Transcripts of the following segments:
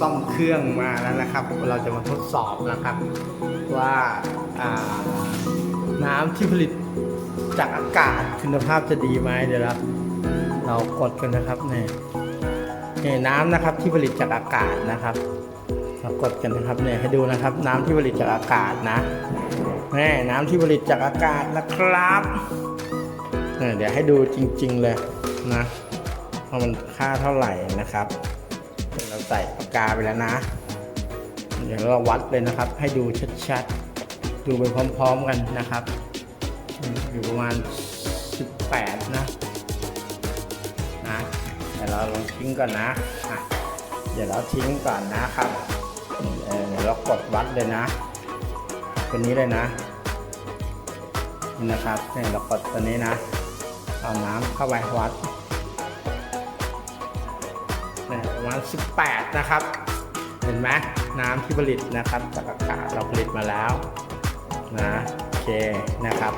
ซ่อมเครื่องมาแล้วนะครับ เราจะมาทดสอบนะครับ ว่าาน้ำที่ผลิตจากอากาศคุณภาพจะดีไหมเดี๋ยวเราเรากดกันนะครับเนี่ยนี่น้ำนะครับที่ผลิตจากอากาศนะครับเรากดกันนะครับเนี่ยให้ดูนะครับ น้ำที่ผลิตจากอากาศนะแน่น้ำที่ผลิตจากอากาศนะครับเนี่ยเดี๋ยวให้ดูจริง ๆเลยนะว่ามันค่าเท่าไหร่นะครับ เราใส่ปากกาไปแล้วนะ เดี๋ยวเราวัดเลยนะครับ ให้ดูชัดๆ ดูไปพร้อมๆกันนะครับ อยู่ประมาณ 18 นะนะเดี๋ยวเราลองทิ้งก่อนนะะเดี๋ยวเราทิ้งก่อนนะครับเดี๋ยวเรากดวัดเลยนะตัวนี้เลยนะนี่นะครับเนี่ยเรากดตัวนี้นะเอาน้ำเข้าไปวัด ประมาณ 18 นะครับ เห็นไหมน้ำที่ผลิตนะครับจากอากาศเราผลิตมาแล้วนะโอเคนะครับ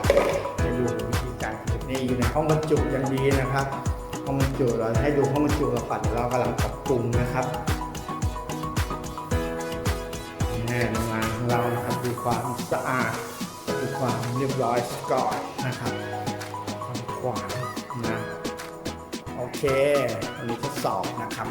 ให้ดูวิธีการผลิตนี่อยู่ในห้องบรรจุอย่างดีนะครับห้องบรรจุเราให้ดูห้องบรรจุเราก่อนเรากำลังปรับปรุงนะครับแน่โรงงานของเรานะครับดูความสะอาดดูความเรียบร้อยก่อนนะครับความขวางนะ โอเควันนี้ทดสอบนะครับ